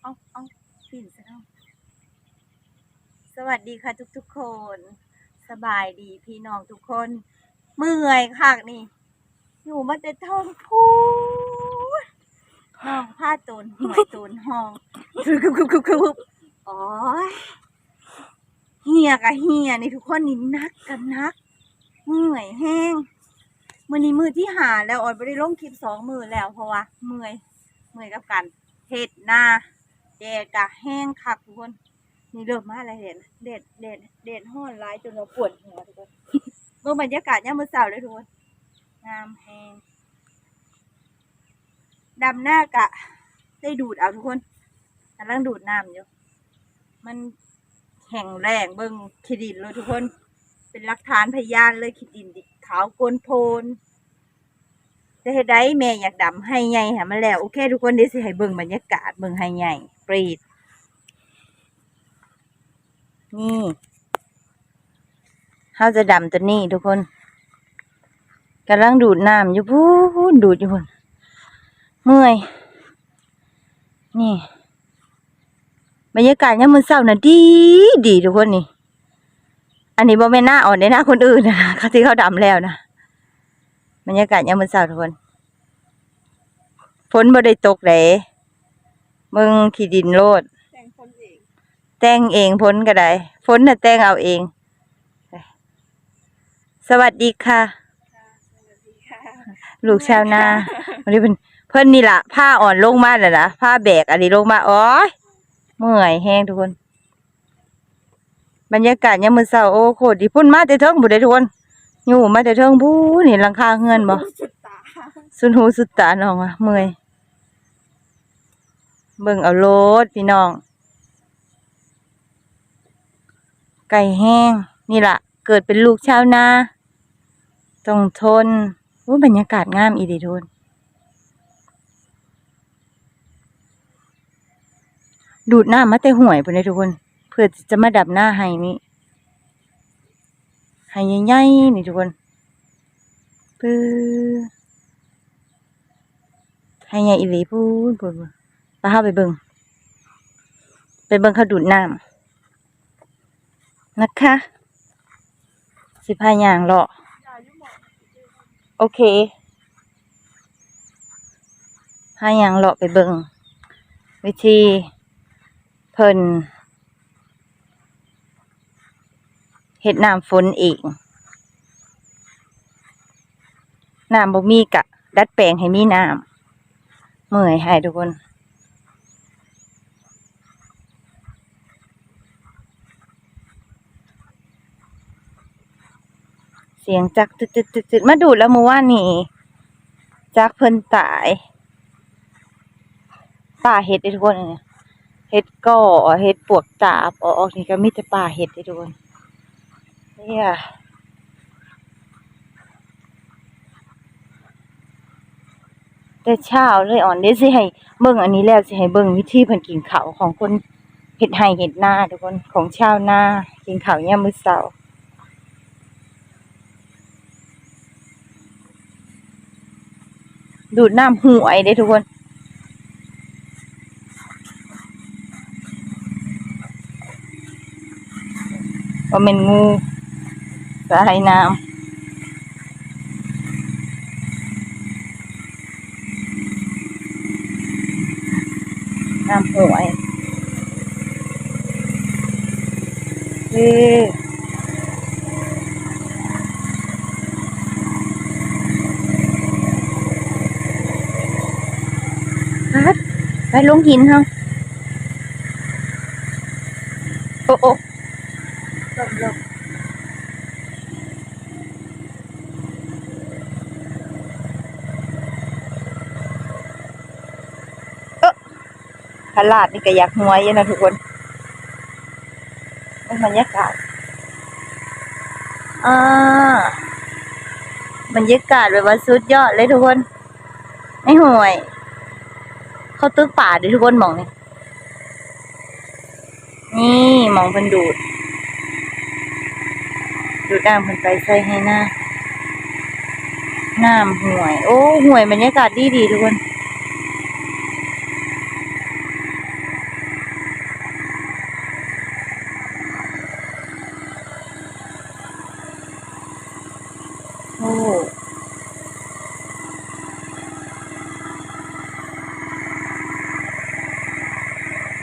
เอาเอาปิ่นซะเอาสวัสดีค่ะทุกทุกๆคน สบายดีพี่น้องทุกคน เมื่อยคักนี่ อยู่มาแต่ท้องพูดน้องผ้าตูนหวยตูนห้องคือคือคือคือคืออ๋อเฮียกับเฮียนี่ทุกคนนี่นักกันนัก เมื่อยแห้งมือนี้มือที่หาแล้วออยไม่ได้ลงคลิปสองมือแล้วเพราะว่าเมื่อยเมื่อยกับการเฮ็ดหน้า แดดกะแห้งคักทุกคน นี่เริ่มมาอะไรเด็ดเด็ดเด็ดเด็ดห้อนร้ายจนเราปวดหัวทุกคนเมื่อบรรยากาศย่ามมื้อเช้าเลยทุกคนงามแห้งดำหน้ากะ ได้ดูดเอาทุกคนกำลังดูดน้ำอยู่ มันแข็งแรงเบิ่งขีดินเลยทุกคน เป็นหลักฐานพยานเลยขีดินดิขาวโกนโพน จะให้ได้แม่อยากดำให้ใหญ่หามาแล้วโอเค ทุกคนเดี๋ยวสิให้เบิ่งบรรยากาศเบิ่งให้ใหญ่ปรีดนี่เขาจะดำตัวนี้ทุกคนกำลังดูดน้ำอยู่พูนดูดอยู่พูนเมื่อยนี่บรรยากาศยามมื้อเช้าน่ะดีดีทุกคนนี่ อันนี้บ่แม่นหน้าอ่อนในหน้าคนอื่นนะเขาที่เขาดำแล้วนะ บรรยากาศยามมื้อเช้าทุกคนฝนบ่ได้ตกเลยมึงขี้ดินโลด แต่งคนเองแต่งเองพ้นก็ได้พ้นน่ะแต่งเอาเองสวัสดีค่ะค่ะสวัสดีค่ะ ลูกชาวนาวันนี้เป็นเพิ่นนี่ล่ะผ้าอ่อนลงมาแล้วนะผ้าแบกอันนี้ลงมาอ๋อยเมื่อยแห้งทุกคน บรรยากาศยามมื้อเช้าโอ้โคตรดีพุ่นมาแต่เทิงบ่ได้ทุกคน อยู่มาแต่เทิงพู้นี่หลังคาเฮือนบ่สุดตาสุดหูสุดตาน้องว่ะเมื่อยเบิ่งเอาโลดพี่น้อง ไก่แห้ง นี่ล่ะเกิดเป็นลูกชาวนาต้องทนว่าบรรยากาศงามอีดีทุนดูดน้ำมาแต่ห่วยพุ่นเลยทุกคน เพื่อจะมาดับหน้าให้นี่ ให้ใหญ่ๆนี่ทุกคนปื้อให้ใหญ่อีหลีพูนพูนพูนไปเข้าไปเบิ่งไปเบิ่งเขาดูดน้ำนะคะ สิพายาอย่างหมดโอเคพายางเลาะไปเบิ่งวิธีเพิ่น เฮ็ดน้ำฝนเองน้ำบ่มีกะ ดัดแปลงให้มีน้ำเมื่อยให้ทุกคนเสียงจักตึดตึดตึดตึดมาดูดแล้วมือว่านนี้จักเพิ่นตายป่าเห็ดทุกคนเนี่ยเห็ดก่อเห็ดปวกตาบออกนี่ก็มีแต่ป่าเห็ดทุกคน เนี่ยแต่เช้าเลยอ่อนเดี๋ยวสิให้เบิ่งอันนี้แล้วสิให้เบิ่งวิธีเพิ่นกินข้าวของคนเฮ็ดไร่เฮ็ดนาทุกคนของชาวนากินข้าวยามมื้อเช้าดูดน้ำห่วยได้ทุกคน ว่าเป็นงู สายน้ำน้ำห่วยเฮ้ไปไปลงหินเฮาโอ้โอ้ลงลงเออ ขลาดนี่ก็อยากหัวอยู่นะทุกคนบรรยากาศอ่าบรรยากาศแบบว่าสุดยอดเลยทุกคนไม่ห่วย เขาตึกป่าดี๋ยวทุกคนมองนี่นี่มองเพิ่นดูด ดูดน้ำเพิ่นไปใส่ให้หน้าน้ำห่วย โอ้ห่วยบรรยากาศดีดีทุกคน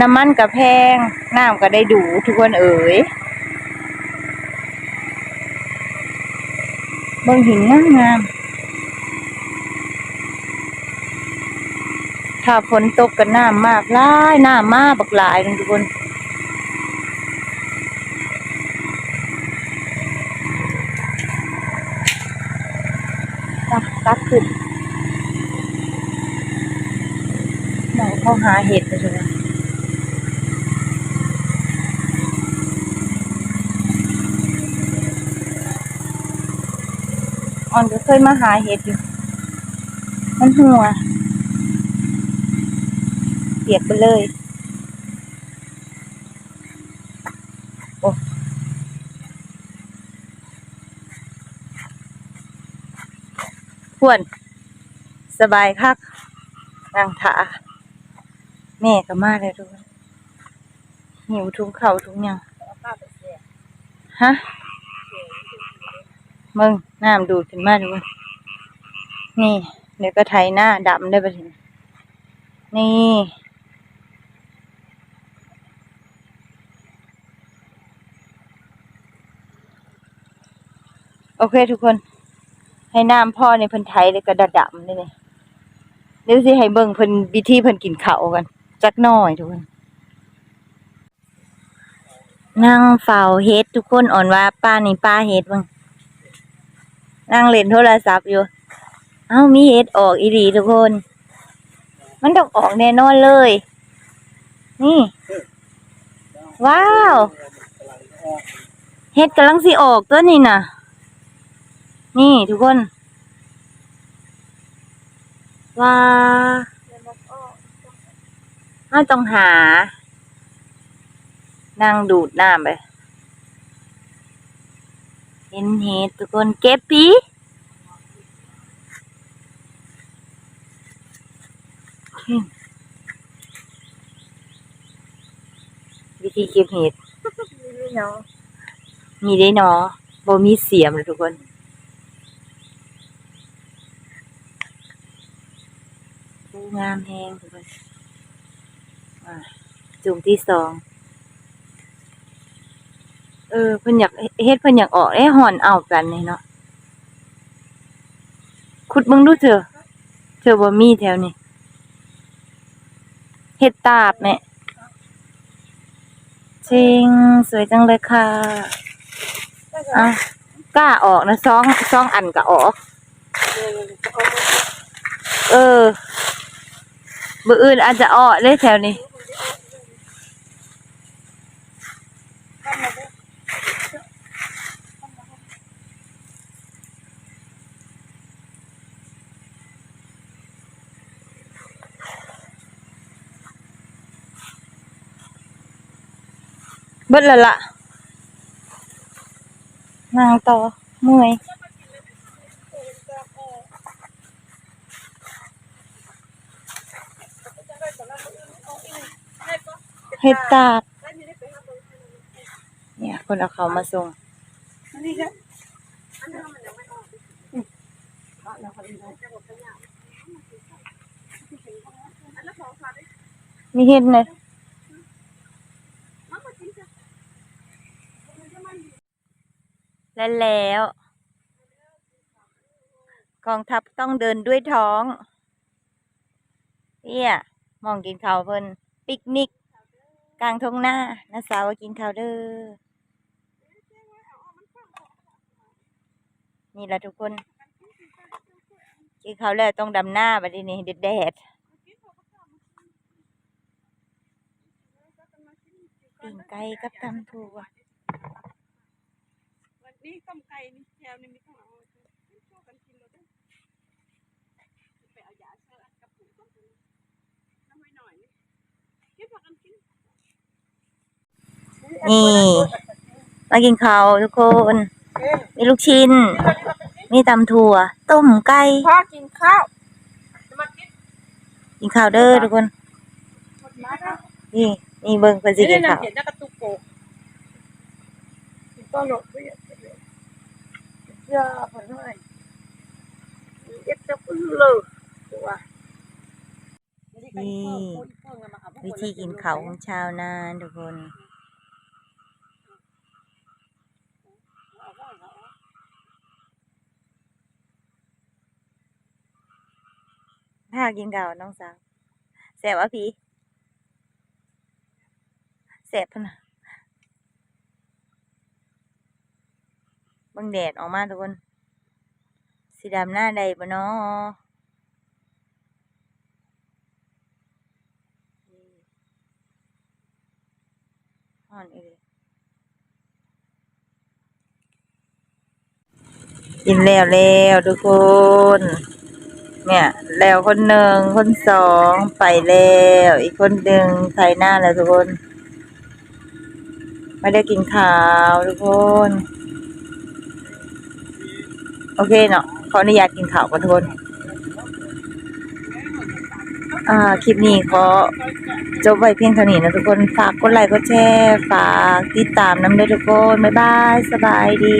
น้ำมันก็แพงน้ำก็ได้ดูทุกคนเอ๋ยเบิ่งหินงามงามถ้าฝนตกก็น้ำมากหลายน้ำมากบักหลายทุกคนตักตักขึ้นหมอเขาหาเห็ดนะใช่ไหม อ่อนก็เคยมาหาเห็ดอยู่ มันหัวเปียกไปเลย โอ้พวน สบายคักนางถาแม่ก็มาเลยทุกคนหิวทุกเข่าวทุกอย่างฮะ มึงน้ำดูดขึ้นมาดูนนี่ เดี๋ยวก็ไถหน้าดำได้ปะทีนี่โอเคทุกคน ให้น้ำพ่อในเพิ่นไทยเลยก็ดะดำนี่นี่เดี๋ยวสิให้เบิ่งเพิ่นวิธีเพิ่นกินข้าวกัน จักหน่อยทุกคนนั่งเฝ้าเฮ็ดทุกคนอ่อนว่าป้านี่ป้าเฮ็ดบิ่ง นั่งเล่นโทรศัพท์อยู่ เอ้ามีเฮ็ดออกอีหลีทุกคน มันต้องออกแน่นอนเลย นี่ ว้าวเฮ็ดกำลังสิออกตัวนี่น่ะนี่ทุกคนว่าน่าต้องหา นั่งดูดน้ำไป เห็นเห็ดทุกคนเก็บปีวิธีเก็บเห็ดนี่เนาะมีได้เนาะบ่มีเสียมเลยทุกคนกูงามแหงทุกคนอ่าจุ่มที่สอง ออเพิ่นอยากเฮ็ดเพิ่นอยากออกได้หอนเอากันนี่เนาะขุดมึงดูเถอะเธอบ่มีแถวนี้เฮ็ดตาบแม่จริงสวยจังเลยค่ะอะกล้าออกนะสองสองอันก็ออก เออ มืออื่นอาจจะออกเลยแถวนี้ เบิดละละนางต่อเมื่อยเฮ็ดตาบเนี่ย คนเอาเขามาส่งนี่ครับมีเฮ็ดเลย และแล้ว กองทัพต้องเดินด้วยท้องเนี่ยมองกินข้าวเพิ่นปิกนิก กลางทุ่งนาน้าสาวกินข้าวเด้อนี่แหละทุกคนกินข้าวแล้วต้องดำหน้าบัดนี้แดดแดดปิ่งไก่กับตำถั่ว นนี้ต้มไก่นี่แถวนี่มีข้าวเอาช่วยกันกินเลยด้วยไปเอายาเสื้อกระปุกต้มน้ำไว้หน่อยนี่กินพากันกินนี่มากินข้าวทุกคน มีลูกชิ้น มีตำถั่ว ต้มไก่พ่อกินข้าวมากินกินข้าวเด้อทุกคนมาครับนี่นี่เบิ่งเพิ่นสิกินข้าว เห็นนักกระตุกโกกินต้อนหลบด้วยยาผลให้จะพึ่งเลยตัวนี่วิธีกินเขาวของชาวนาทุกคนถ้ากินข้าวน้องสาวแสบวะพี่แสบพะนะ บังแดดออกมาทุกคนสีดำหน้าใดบ่เนาะอ่อนอีกกินแล้วแล้วทุกคน เนี่ย แล้วคนหนึ่งคนสองไปแล้ว อีกคนหนึ่งไถหน้าแล้วทุกคน ไม่ได้กินข้าวทุกคน โอเคเนาะขออนุญาตกินข้าวกันทุกคนอ่าคลิปนี้ขอจบไว้เพียงเท่านี้นะทุกคนฝากกดไลค์กดแชร์ฝากติดตามน้ำด้วยทุกคน บ๊ายบาย สบายดี